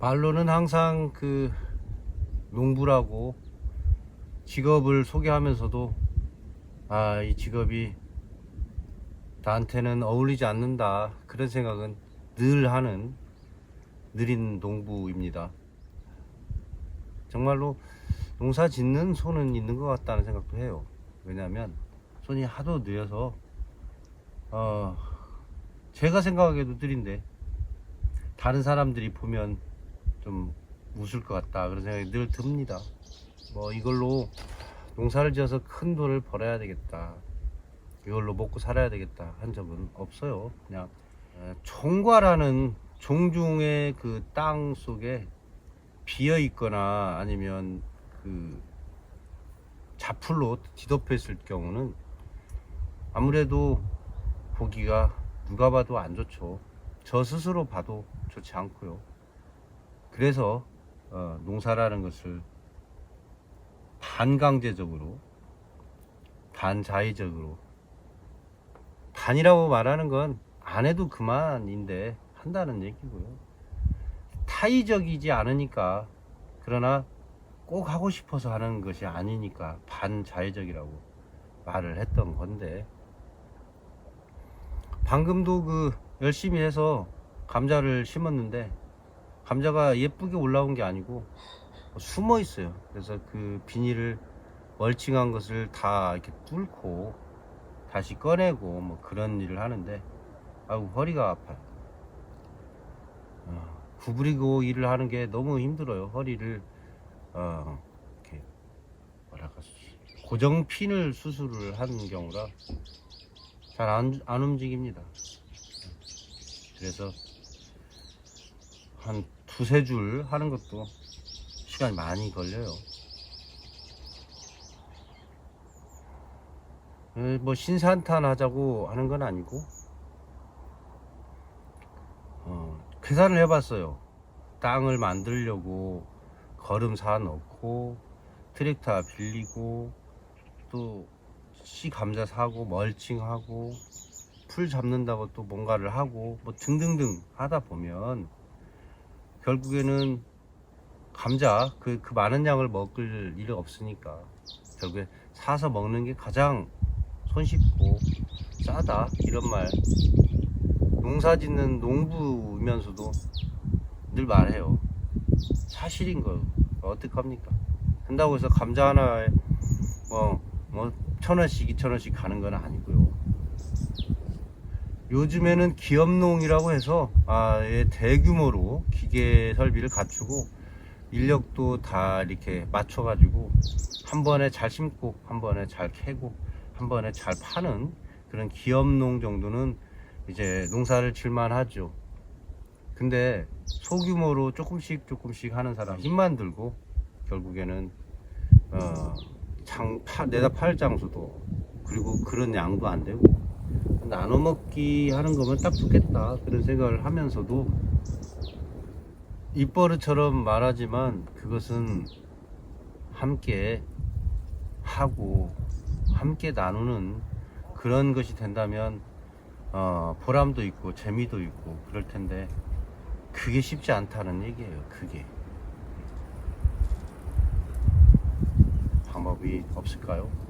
말로는 항상 그 농부라고 직업을 소개하면서도 아, 이 직업이 나한테는 어울리지 않는다. 그런 생각은 늘 하는 느린 농부입니다. 정말로 농사 짓는 손은 있는 것 같다는 생각도 해요. 왜냐하면 손이 하도 느려서 어 제가 생각하기에도 느린데 다른 사람들이 보면 좀 웃을 것 같다 그런 생각이 늘 듭니다. 뭐 이걸로 농사를 지어서 큰 돈을 벌어야 되겠다. 이걸로 먹고 살아야 되겠다 한 적은 없어요. 그냥 에, 총괄하는 종중의 그 땅 속에 비어 있거나 아니면 그 자풀로 뒤덮여 있을 경우는 아무래도 보기가 누가 봐도 안 좋죠. 저 스스로 봐도 좋지 않고요. 그래서 어, 농사라는 것을 반강제적으로 반자의적으로 반이라고 말하는 건 안 해도 그만인데 한다는 얘기고요. 타의적이지 않으니까 그러나 꼭 하고 싶어서 하는 것이 아니니까 반자의적이라고 말을 했던 건데 방금도 그 열심히 해서 감자를 심었는데 감자가 예쁘게 올라온 게 아니고 숨어 있어요. 그래서 그 비닐을 멀칭한 것을 다 이렇게 뚫고 다시 꺼내고 뭐 그런 일을 하는데 아우 허리가 아파요. 어, 구부리고 일을 하는 게 너무 힘들어요. 허리를 어, 이렇게 뭐랄까 고정 핀을 수술을 하는 경우라 잘안 안 움직입니다. 그래서 한 두세 줄 하는 것도 시간이 많이 걸려요. 에, 뭐 신산탄 하자고 하는 건 아니고 어, 계산을 해봤어요. 땅을 만들려고 거름 사 넣고 트랙터 빌리고 또 씨 감자 사고 멀칭하고 풀 잡는다고 또 뭔가를 하고 뭐 등등등 하다 보면 결국에는 감자 그, 그 많은 양을 먹을 일이 없으니까 결국에 사서 먹는 게 가장 손쉽고 싸다 이런 말. 농사 짓는 농부이면서도 늘 말해요. 사실인 거 어떡합니까? 한다고 해서 감자 하나에 뭐뭐 천 원씩 이천 원씩 가는 건 아니고요 요즘에는 기업농이라고 해서 아, 예, 대규모로 기계 설비를 갖추고 인력도 다 이렇게 맞춰 가지고 한 번에 잘 심고 한 번에 잘 캐고 한 번에 잘 파는 그런 기업농 정도는 이제 농사를 칠만 하죠. 근데 소규모로 조금씩 조금씩 하는 사람 힘만 들고 결국에는 어, 장, 파, 내다 팔 장수도 그리고 그런 양도 안 되고 나눠 먹기 하는 거면 딱 좋겠다 그런 생각을 하면서도 입버릇처럼 말하지만 그것은 함께 하고 함께 나누는 그런 것이 된다면 어, 보람도 있고 재미도 있고 그럴 텐데 그게 쉽지 않다는 얘기예요. 그게 방법이 없을까요?